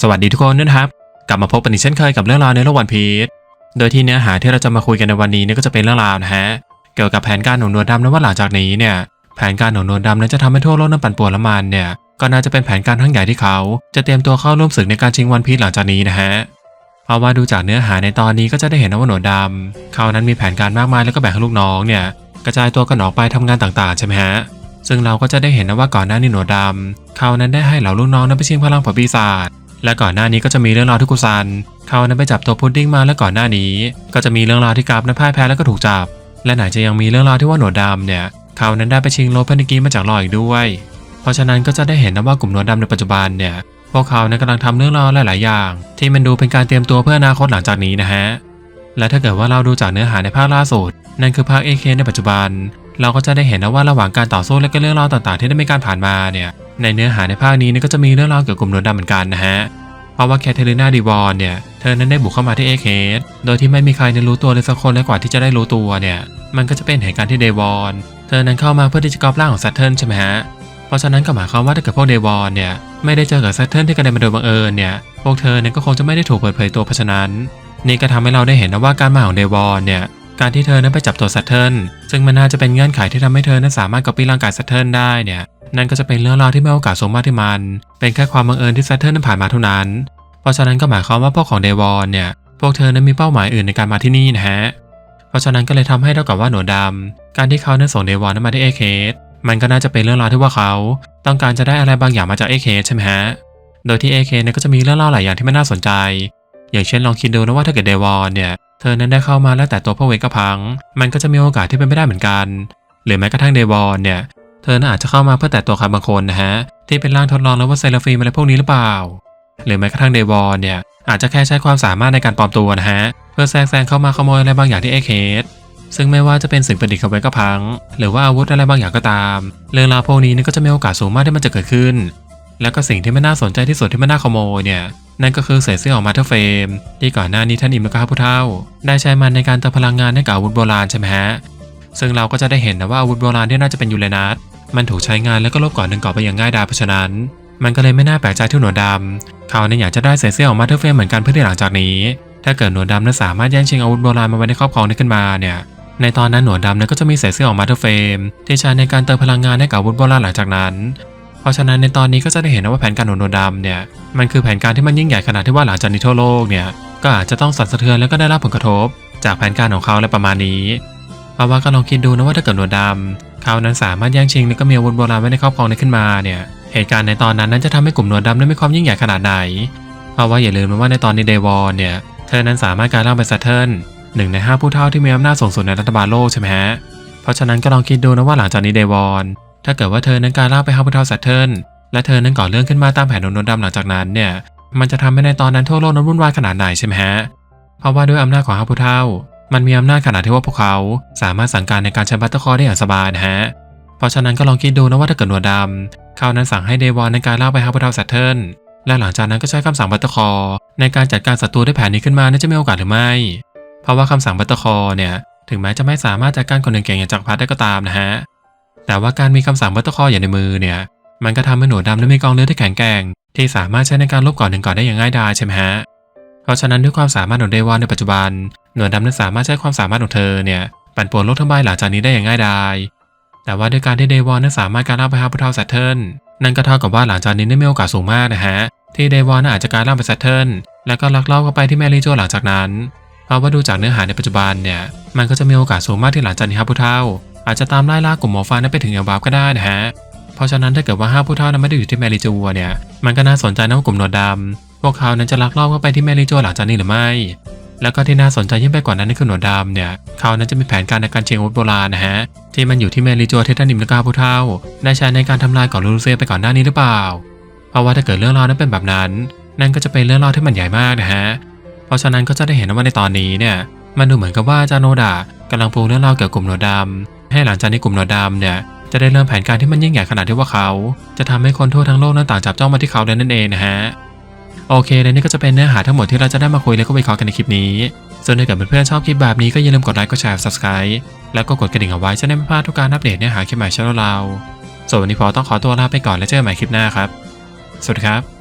สวัสดีทุกคนนะครับ กลับมาพบกันอีกเช่นเคยกับเรื่องราวในโลกวันพีชโดยที่เนื้อหาที่เราจะมาคุยกันในวันนี้เนี่ยก็จะเป็นเรื่องราวนะฮะเกี่ยวกับแผนการหนุนนวดดำนะว่าหลังจากนี้เนี่ยแผนการหนุนนวดดำนั้นจะทำให้ทั่วโลกนั้นปั่นป่วนละมันเนี่ยก็น่าจะเป็นแผนการทั้งใหญ่ที่เขา จะเตรียมตัวเข้าร่วมศึกในการชิงวันพีชหลังจากนี้นะฮะเพราะว่าดูจากเนื้อหาในตอนนี้ก็จะได้เห็นนะว่าหนวดดำเขานั้นมีแผนการมากมายแล้วก็แบ่งให้ลูกน้องเนี่ยกระจายตัวกันออกไปทำงานต่างๆใช่ไหมฮะซึ่งเราก็จะได้เห็นนะว่าก่อนหน้านี้หนวดดำเขานั้นได้ให้เหล่าลูกน้องนั้นไปชิงพลังผลปีศาจ และก่อนหน้านี้ก็จะมีเรื่องราวที่กุซันเขานั้นไปจับตัวพุดดิ้งมาและก่อนหน้านี้ ก็จะมีเรื่องราวที่กราฟนั้นพ่ายแพ้แล้วก็ถูกจับ และไหนจะยังมีเรื่องราวที่ว่าหนวดดำเนี่ยเขานั้นได้ไปชิงโลเพนิกีมาจากลอยอีกด้วย เพราะฉะนั้นก็จะได้เห็นนะว่ากลุ่มหนวดดำในปัจจุบันเนี่ยพวกเขานั้นกำลังทำเรื่องราวหลาย ๆ อย่าง ที่มันดูเป็นการเตรียมตัวเพื่ออนาคตหลังจากนี้นะฮะและถ้าเกิดว่าเราดูจากเนื้อหาในภาคล่าสุด นั่นคือภาคเอเคในปัจจุบัน เราก็จะได้เห็นนะว่าระหว่างการต่อสู้และก็เรื่องราวต่าง ๆ ที่ได้มีการผ่านมาเนี่ย ในเนื้อหาในภาคนี้นก็จะมีเรื่องราวเกี่ยวกับกลุ่มหนวดดำเหมือนกันนะฮะ เพราะว่าแคทเธอรีนาดีวอนเนี่ย เธอนั้นได้บุกเข้ามาที่เอเคสโดยที่ไม่มีใครได้รู้ตัวเลยสักคนและกว่าที่จะได้รู้ตัวเนี่ย มันก็จะเป็นเหตุการณ์ที่เดวอน เธอนั้นเข้ามาเพื่อที่จะกอบร่างของแซตเทิลใช่ไหมฮะ เพราะฉะนั้นก็หมายความว่าถ้าเกิดพวกเดวอนเนี่ยไม่ได้เจอกับแซตเทิลที่กระเด็นมาโดยบังเอิญเนี่ย พวกเธอเนี่ยก็คงจะไม่ได้ถูกเปิดเผยตัวเพราะฉะนั้น นี่ก็ทำให้เราได้เห็นนะว่าการมาของเดวอนเนี่ยการที่เธอนั้นไปจับตัวแซตเทิลซึ่งมันน่าจะเป็นเงื่อนไขที่ทำให้เธอนั้นสามารถก๊อปปี้ร่างกายแซตเทิลได้เนี่ย นั่นก็จะเป็นเรื่องราวที่ไม่โอกาสสูงมากที่มัน เป็นแค่ความบังเอิญที่แซตเทิลนั้นผ่านมาเท่านั้น เพราะฉะนั้นก็หมายความว่าพวกของเดวอนเนี่ย พวกเธอนั้นมีเป้าหมายอื่นในการมาที่นี่นะฮะ เพราะฉะนั้นก็เลยทำให้เท่ากับว่าหนูดำการที่เขานั้นส่งเดวอนนั้นมาที่เอเคสมันก็น่าจะเป็นเรื่องราวที่ว่าเขา ต้องการจะได้อะไรบางอย่างมาจากเอเคสใช่ไหมฮะ โดยที่เอเคสเนี่ยก็จะมีเรื่องเล่าหลายอย่างที่ไม่น่าสนใจ อย่างเช่นลองคิดดูนะว่าถ้าเกิดเดวอนเนี่ย เธอนั้นได้เข้ามาแล้วแต่ตัวพ่อเวกกระพัง มันก็จะมีโอกาสที่เป็นไม่ได้เหมือนกัน หรือแม้กระทั่งเดวอนเนี่ย ธอน่าอาจจะเข้ามาเพื่อแต่ตัวใครบางคนนะฮะ ที่เป็นร่างทดลองแล้วว่าไซลาฟีมอะไรพวกนี้หรือเปล่า หรือแม้กระทั่งเดวอนเนี่ยอาจจะแค่ใช้ความสามารถในการปลอมตัวนะฮะ เพื่อแทรกแซงเข้ามาขโมยอะไรบางอย่างที่เอเคสซึ่งไม่ว่าจะเป็นสิ่งประดิษฐ์ของเวกกระพัง หรือว่าอาวุธอะไรบางอย่างก็ตาม เรื่องราวพวกนี้นี่ก็จะมีโอกาสสูงมากที่มันจะเกิดขึ้น แล้วก็สิ่งที่ไม่น่าสนใจที่สุดที่มันน่าขโมยเนี่ยนั่นก็คือเศษเสื้อของมาเธอร์เฟมที่ก่อนหน้านี้ท่านอิมและก็ผู้เฒ่า ได้ใช้มันในการเติมพลังงานให้กับอาวุธโบราณใช่ไหมฮะซึ่งเราก็จะได้เห็นนะว่าอาวุธโบราณที่น่าจะเป็นยูเรนัส มันถูกใช้งานแล้วก็ลบก่อนหนึ่งก่อนไปอย่างง่ายดายเพราะฉะนั้น มันก็เลยไม่น่าแปลกใจที่หนวดดำเขาเนี่ยอยากจะได้เศษเสื้อของมาเธอร์เฟรมเหมือนกันเพื่อที่หลังจากนี้ ถ้าเกิดหนวดดำนั้นสามารถแย่งชิงอาวุธโบราณมาไว้ในครอบครองได้ขึ้นมาเนี่ยในตอนนั้นหนวดดำนั้นก็จะมีเศษเสื้อของมาเธอร์เฟรมที่ใช้ในการเติมพลังงานให้กับอาวุธโบราณหลังจากนั้นเพราะฉะนั้นในตอนนี้ก็จะได้เห็นนะว่าแผนการหนวดดำเนี่ยมันคือแผนการที่มันยิ่งใหญ่ขนาดที่ว่าหลังจากนี้ทั่วโลกเนี่ยก็อาจจะต้องสั่นสะเทือนแล้วก็ได้รับผลกระทบ จากแผนการของเขาและประมาณนี้เพราว่าก็ลองคิดดูนะว่าถ้าเกิดหนวดดำ เขานั้นสามารถแย่งชิงแล้วก็มีอาวุธโบราณไว้ในครอบครองได้ขึ้นมาเนี่ยเหตุการณ์ในตอนนั้นนั้นจะทำให้กลุ่มหนวดดำนั้นมีความยิ่งใหญ่ขนาดไหน เพราะว่าอย่าลืมว่าในตอนนี้เดวอนเนี่ยเธอนั้นสามารถกายร่างเป็นแซตเทิลหนึ่งในห้าผู้เฒ่าที่มีอำนาจสูงสุดในรัฐบาลโลกใช่ไหมฮะ เพราะฉะนั้นก็ลองคิดดูนะว่าหลังจากนี้เดวอน ถ้าเกิดว่าเธอนั้นกายร่างเป็นห้าผู้เฒ่าแซตเทิลและเธอนั้นก่อเรื่องขึ้นมาตามแผนของหนวดดำหลังจากนั้นเนี่ยมันจะทำให้ในตอนนั้นทั่วโลกนั้นวุ่นวายขนาดไหนใช่ไหมฮะ เพราะว่าด้วยอำนาจของห้าผู้เฒ่า มันมีอำนาจขนาดที่ว่าพวกเขาสามารถสั่งการในการใช้บัตเตอร์คอได้อย่างสบายนะฮะ เพราะฉะนั้นก็ลองคิดดูนะว่าถ้าเกิดหนวดดำเขานั้นสั่งให้เดวอนในการล่าไปหาผู้เฒ่าแซตเทิลและหลังจากนั้นก็ใช้คำสั่งบัตเตอร์คอในการจัดการศัตรูด้วยแผนนี้ขึ้นมาน่าจะมีโอกาสหรือไม่ เพราะว่าคำสั่งบัตเตอร์คอเนี่ยถึงแม้จะไม่สามารถจัดการคนหนึ่งเก่งอย่างจักรพรรดิได้ก็ตามนะฮะ แต่ว่าการมีคำสั่งบัตเตอร์คออยู่ในมือเนี่ยมันก็ทำให้หนวดดำนั้นมีกองเลือดที่แข็งแกร่งที่สามารถใช้ในการลบก่อนหนึ่งก่อนได้อย่างง่ายดายใช่ไหมฮะ เพราะฉะนั้นด้วยความสามารถของเดวอนในปัจจุบัน หนวดดำนั้นสามารถใช้ความสามารถของเธอเนี่ยปั่นป่วนโลกทั้งใบหลังจากนี้ได้อย่างง่ายดายแต่ว่าด้วยการที่เดวอนนั้นสามารถการล่าไปหาผู้เฒ่าแซตเทิลนั่นก็เท่ากับว่าหลังจากนี้ได้มีโอกาสสูงมากนะฮะที่เดวอนนอาจจะการล่าไปแซตเทิลแล้วก็ลักลอบเข้าไปที่แมรี่โจหลังจากนั้นเพราะว่าดูจากเนื้อหาในปัจจุบันเนี่ยมันก็จะมีโอกาสสูงมากที่หลังจากนี้ห้าผู้เฒ่าอาจจะตามไล่ล่ากลุ่มหมอฟ้านั้นไปถึงเอย่างบาบก็ได้นะฮะเพราะฉะนั้นถ้าเกิดว่าห้าผู้เฒ่านั้นไม่ได้อยู่ที่แมรี่จัวเนี่ยมันก็น่าสนใจนะว่ากลุ่มหนวดดำพวกเขานั้นจะลักลอบเข้าไปที่แมรี่จัวหลังจากนี้หรือไม่ แล้วก็ที่น่าสนใจยิ่งไปกว่านั้นนั่นคือหนวดดำเนี่ยเขานั้นจะมีแผนการในการเชิงอาวุธโบราณนะฮะที่มันอยู่ที่แมรี่จัวที่ท่านนิมแลกาผู้เฒ่าได้ใช้ในการทำลายเก่อนลูลูเซไปก่อนหน้านี้หรือเปล่า เพราะว่าถ้าเกิดเรื่องราวนั้นเป็นแบบนั้น นั่นก็จะเป็นเรื่องราวที่มันใหญ่มากนะฮะเพราะฉะนั้นก็จะได้เห็นว่าในตอนนี้เนี่ยมันดูเหมือนกับว่าจารย์โนดะกำลังปูเรื่องราวเกี่ยวกับกลุ่มหนวดดำให้หลังจากนี้กลุ่มหนวดดำเนี่ยจะได้เริ่มแผนการที่มันยิ่งใหญ่ขนาดที่ว่าเขา จะทำให้คนทั่วทั้งโลกนั้นต่างจับจ้องมาที่เขาแล้นั่นเองนะฮะ โอเคและนี่ก็จะเป็นเนื้อหาทั้งหมดที่เราจะได้มาคุยและก็วิเคราะห์กันในคลิปนี้ ส่วนถ้าเกิดเพื่อนๆชอบคลิปแบบนี้ก็อย่าลืมกดไลค์ กดแชร์ subscribe แล้วก็กดกระดิ่งเอาไว้จะได้ไม่พลาดทุกการอัปเดตเนื้อหาคลิปใหม่ช่องเรา ส่วนวันนี้พอต้องขอตัวลาไปก่อนแล้วเจอกันใหม่คลิปหน้าครับ สวัสดีครับ